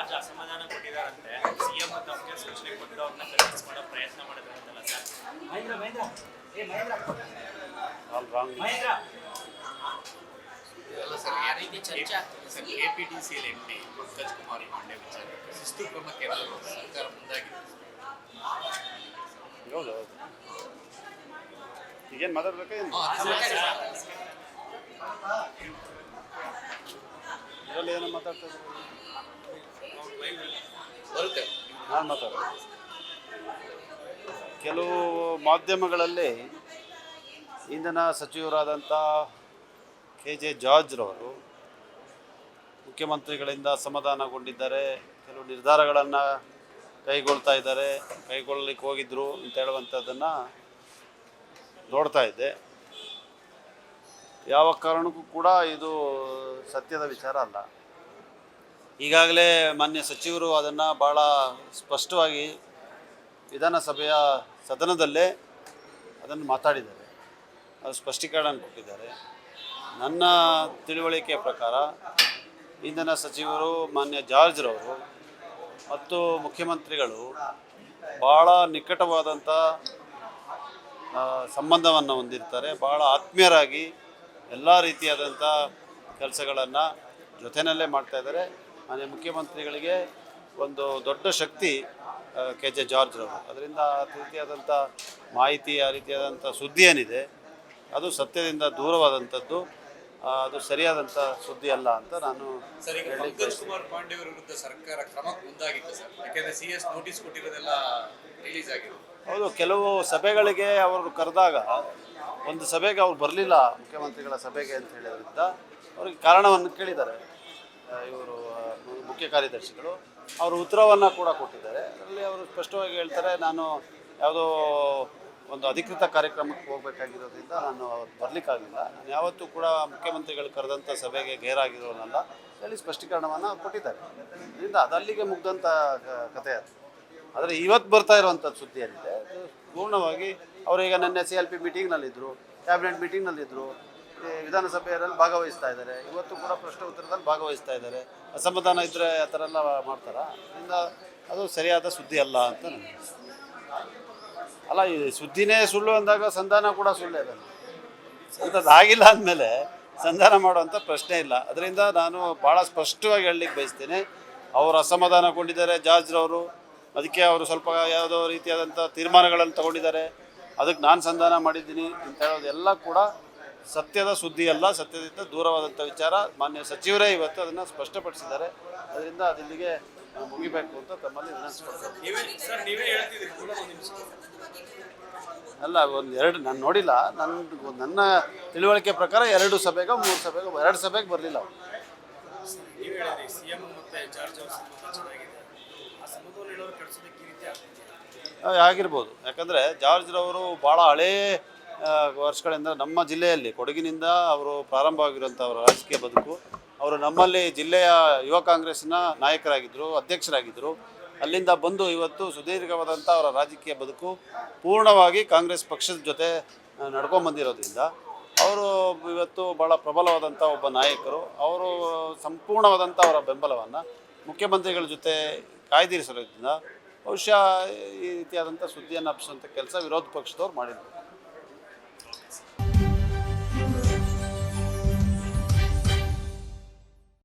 George ಅಸಮಾಧಾನ ಕೊಟ್ಟಿದಾರಂತೆ CM ತಮಗೆ ಸೂಚನೆ ಕೊಟ್ಟು ಅವ್ರನ್ನ ಕನ್ವಿನ್ಸ್ ಮಾಡೋ ಪ್ರಯತ್ನ ಮಾಡಿದ್ರಂತಲ್ಲ ಸರ್? ಮಹೇಂದ್ರ ಮಹೇಂದ್ರ. ಏ ಮಹೇಂದ್ರ. All wrong Mahendra. ಎಲ್ಲ ಸರ್ ಆ ರೀತಿ ಚರ್ಚೆ ಆಗ್ತಿದೆ ಸರ್. ಕೆಪಿಟಿಸಿಯಲ್ಲಿ ಎಂ ಪಿ ಪಂಕಜ್ ಕುಮಾರ್ ಪಾಂಡೆ ವಿಚಾರಕ್ಕೆ ಶಿಸ್ತು ಕ್ರಮಕ್ಕೆ ಏನಾದರೂ ಸರ್ಕಾರ ಮುಂದಾಗಿದೆ. ಹೌದು ಹೌದು. ಈಗೇನು ಮಾತಾಡ್ಬೇಕಾ ಇದರಲ್ಲಿ ಏನೋ ಮಾತಾಡ್ತಾ ಇದ್ರು? ಬರುತ್ತೆ ನಾನು ಮಾತಾಡ ಕೆಲವು ಮಾಧ್ಯಮಗಳಲ್ಲಿ ಇಂಧನ ಸಚಿವರಾದಂಥ ಕೆ ಜೆ ಜಾರ್ಜ್ರವರು ಮುಖ್ಯಮಂತ್ರಿಗಳಿಂದ ಸಮಾಧಾನಗೊಂಡಿದ್ದಾರೆ. ಕೆಲವು ನಿರ್ಧಾರಗಳನ್ನು ಕೈಗೊಳ್ತಾ ಇದ್ದಾರೆ. ಕೈಗೊಳ್ಳಲಿಕ್ಕೆ ಹೋಗಿದ್ರು ಅಂತ ಹೇಳುವಂಥದ್ದನ್ನು ನೋಡ್ತಾ ಇದ್ದೆ. ಯಾವ ಕಾರಣಕ್ಕೂ ಕೂಡ ಇದು ಸತ್ಯದ ವಿಚಾರ ಅಲ್ಲ. ಈಗಾಗಲೇ ಮಾನ್ಯ ಸಚಿವರು ಅದನ್ನು ಭಾಳ ಸ್ಪಷ್ಟವಾಗಿ ವಿಧಾನಸಭೆಯ ಸದನದಲ್ಲೇ ಅದನ್ನು ಮಾತಾಡಿದ್ದಾರೆ. ಅದು ಸ್ಪಷ್ಟೀಕರಣ ಕೊಟ್ಟಿದ್ದಾರೆ. ನನ್ನ ತಿಳುವಳಿಕೆ ಪ್ರಕಾರ ಇಂಧನ ಸಚಿವರು, ಮಾನ್ಯ ಜಾರ್ಜ್ರವರು ಮತ್ತು ಮುಖ್ಯಮಂತ್ರಿಗಳು ಭಾಳ ನಿಕಟವಾದಂಥ ಸಂಬಂಧವನ್ನು ಹೊಂದಿರ್ತಾರೆ. ಭಾಳ ಆತ್ಮೀಯರಾಗಿ ಎಲ್ಲ ರೀತಿಯಾದಂಥ ಕೆಲಸಗಳನ್ನು ಜೊತೆಯಲ್ಲೇ ಮಾಡ್ತಾ ಇದ್ದಾರೆ. ಮಾನ್ಯ ಮುಖ್ಯಮಂತ್ರಿಗಳಿಗೆ ಒಂದು ದೊಡ್ಡ ಶಕ್ತಿ ಕೆ ಜೆ ಜಾರ್ಜ್ರವರು ಅದರಿಂದ ಆ ರೀತಿಯಾದಂಥ ಮಾಹಿತಿ ಆ ರೀತಿಯಾದಂಥ ಸುದ್ದಿ ಏನಿದೆ ಅದು ಸತ್ಯದಿಂದ ದೂರವಾದಂಥದ್ದು ಅದು ಸರಿಯಾದಂಥ ಸುದ್ದಿ ಅಲ್ಲ ಅಂತ ನಾನು ಸರ್ ಈಗ ಪಂಕಜ್ ಕುಮಾರ್ ಪಾಂಡೆ ಅವರ ವಿರುದ್ಧ ಸರ್ಕಾರ ಕ್ರಮಕ್ಕೆ ಮುಂದಾಗಿತ್ತು ಸರ್. ಯಾಕೆಂದ್ರೆ ಸಿ ಎಸ್ ನೋಟಿಸ್ ಕೊಟ್ಟಿರೋದೆಲ್ಲ ರಿಲೀಸ್ ಆಗಿದೆ. ಹೌದು ಕೆಲವು ಸಭೆಗಳಿಗೆ ಅವರು ಕರೆದಾಗ ಒಂದು ಸಭೆಗೆ ಅವ್ರು ಬರಲಿಲ್ಲ ಮುಖ್ಯಮಂತ್ರಿಗಳ ಸಭೆಗೆ ಅಂತ ಹೇಳಿದ್ರಿಂದ ಅವ್ರಿಗೆ ಕಾರಣವನ್ನು ಕೇಳಿದ್ದಾರೆ. ಇವರು ಮುಖ್ಯ ಕಾರ್ಯದರ್ಶಿಗಳು. ಅವರು ಉತ್ತರವನ್ನು ಕೂಡ ಕೊಟ್ಟಿದ್ದಾರೆ. ಅದರಲ್ಲಿ ಅವರು ಸ್ಪಷ್ಟವಾಗಿ ಹೇಳ್ತಾರೆ, ನಾನು ಯಾವುದೋ ಒಂದು ಅಧಿಕೃತ ಕಾರ್ಯಕ್ರಮಕ್ಕೆ ಹೋಗಬೇಕಾಗಿರೋದ್ರಿಂದ ನಾನು ಅವ್ರು ಬರಲಿಕ್ಕಾಗಲಿಲ್ಲ ನಾನು ಯಾವತ್ತೂ ಕೂಡ ಮುಖ್ಯಮಂತ್ರಿಗಳು ಕರೆದಂಥ ಸಭೆಗೆ ಗೈರಾಗಿರೋನಲ್ಲ. ಹೇಳಿ ಸ್ಪಷ್ಟೀಕರಣವನ್ನು ಕೊಟ್ಟಿದ್ದಾರೆ. ಅದರಿಂದ ಅದಲ್ಲಿಗೆ ಮುಗ್ದಂಥ ಕಥೆ ಅದು. ಆದರೆ ಇವತ್ತು ಬರ್ತಾ ಇರುವಂಥದ್ದು ಸುದ್ದಿ ಏನಿದೆ ಪೂರ್ಣವಾಗಿ ಅವರು ಈಗ ನನ್ನ ಸಿ ಎಲ್ ಪಿ ಮೀಟಿಂಗ್ನಲ್ಲಿದ್ದರು ಕ್ಯಾಬಿನೆಟ್ ಮೀಟಿಂಗ್ನಲ್ಲಿದ್ದರು ವಿಧಾನಸಭೆಯಲ್ಲಿ ಭಾಗವಹಿಸ್ತಾ ಇದ್ದಾರೆ. ಇವತ್ತು ಕೂಡ ಪ್ರಶ್ನೆ ಉತ್ತರದಲ್ಲಿ ಭಾಗವಹಿಸ್ತಾ ಇದ್ದಾರೆ. ಅಸಮಾಧಾನ ಇದ್ದರೆ ಆ ಥರ ಎಲ್ಲ ಮಾಡ್ತಾರಾ? ಅದರಿಂದ ಅದು ಸರಿಯಾದ ಸುದ್ದಿ ಅಲ್ಲ ಅಂತ ಅಲ್ಲ, ಈ ಸುದ್ದಿನೇ ಸುಳ್ಳು ಅಂದಾಗ ಸಂಧಾನ ಕೂಡ ಸುಳ್ಳೇ ಅದನ್ನು ಅಂಥದ್ದು ಆಗಿಲ್ಲ ಅಂದಮೇಲೆ ಸಂಧಾನ ಮಾಡುವಂಥ ಪ್ರಶ್ನೆ ಇಲ್ಲ. ಅದರಿಂದ ನಾನು ಭಾಳ ಸ್ಪಷ್ಟವಾಗಿ ಹೇಳಲಿಕ್ಕೆ ಬಯಸ್ತೇನೆ. ಅವರು ಅಸಮಾಧಾನಗೊಂಡಿದ್ದಾರೆ ಜಾಜ್ರವರು ಅದಕ್ಕೆ ಅವರು ಸ್ವಲ್ಪ ಯಾವುದೋ ರೀತಿಯಾದಂಥ ತೀರ್ಮಾನಗಳನ್ನು ತಗೊಂಡಿದ್ದಾರೆ. ಅದಕ್ಕೆ ನಾನು ಸಂಧಾನ ಮಾಡಿದ್ದೀನಿ ಅಂತ ಹೇಳೋದೆಲ್ಲ ಕೂಡ ಸತ್ಯದ ಸುದ್ದಿ ಅಲ್ಲ ಸತ್ಯದಿಂದ ದೂರವಾದಂಥ ವಿಚಾರ. ಮಾನ್ಯ ಸಚಿವರೇ ಇವತ್ತು ಅದನ್ನು ಸ್ಪಷ್ಟಪಡಿಸಿದ್ದಾರೆ. ಅದರಿಂದ ಅದಿಲ್ಲಿಗೆ ಮುಗಿಬೇಕು ಅಂತ ತಮ್ಮಲ್ಲಿ ಅಲ್ಲ ಒಂದು ಎರಡು ನಾನು ನೋಡಿಲ್ಲ. ನನ್ನ ನನ್ನ ತಿಳುವಳಿಕೆ ಪ್ರಕಾರ ಎರಡು ಸಭೆಗೆ ಮೂರು ಸಭೆಗೆ ಎರಡು ಸಭೆಗೆ ಬರಲಿಲ್ಲ ಆಗಿರ್ಬೋದು. ಯಾಕಂದರೆ ಜಾರ್ಜ್ರವರು ಭಾಳ ಹಳೇ ವರ್ಷಗಳಿಂದ ನಮ್ಮ ಜಿಲ್ಲೆಯಲ್ಲಿ, ಕೊಡಗಿನಿಂದ ಅವರು ಪ್ರಾರಂಭವಾಗಿರುವಂಥ ಅವರ ರಾಜಕೀಯ ಬದುಕು, ಅವರು ನಮ್ಮಲ್ಲಿ ಜಿಲ್ಲೆಯ ಯುವ ಕಾಂಗ್ರೆಸ್ನ ನಾಯಕರಾಗಿದ್ದರು, ಅಧ್ಯಕ್ಷರಾಗಿದ್ದರು. ಅಲ್ಲಿಂದ ಬಂದು ಇವತ್ತು ಸುದೀರ್ಘವಾದಂಥ ಅವರ ರಾಜಕೀಯ ಬದುಕು ಪೂರ್ಣವಾಗಿ ಕಾಂಗ್ರೆಸ್ ಪಕ್ಷದ ಜೊತೆ ನಡ್ಕೊಂಬಂದಿರೋದ್ರಿಂದ ಅವರು ಇವತ್ತು ಭಾಳ ಪ್ರಬಲವಾದಂಥ ಒಬ್ಬ ನಾಯಕರು. ಅವರು ಸಂಪೂರ್ಣವಾದಂಥ ಅವರ ಬೆಂಬಲವನ್ನು ಮುಖ್ಯಮಂತ್ರಿಗಳ ಜೊತೆ ಕಾಯ್ದಿರಿಸಿರೋದ್ರಿಂದ ಬಹುಶಃ ಈ ರೀತಿಯಾದಂಥ ಸುದ್ದಿಯನ್ನು ಹಬ್ಬಿಸುವಂಥ ಕೆಲಸ ವಿರೋಧ ಪಕ್ಷದವ್ರು ಮಾಡಿದ್ರು.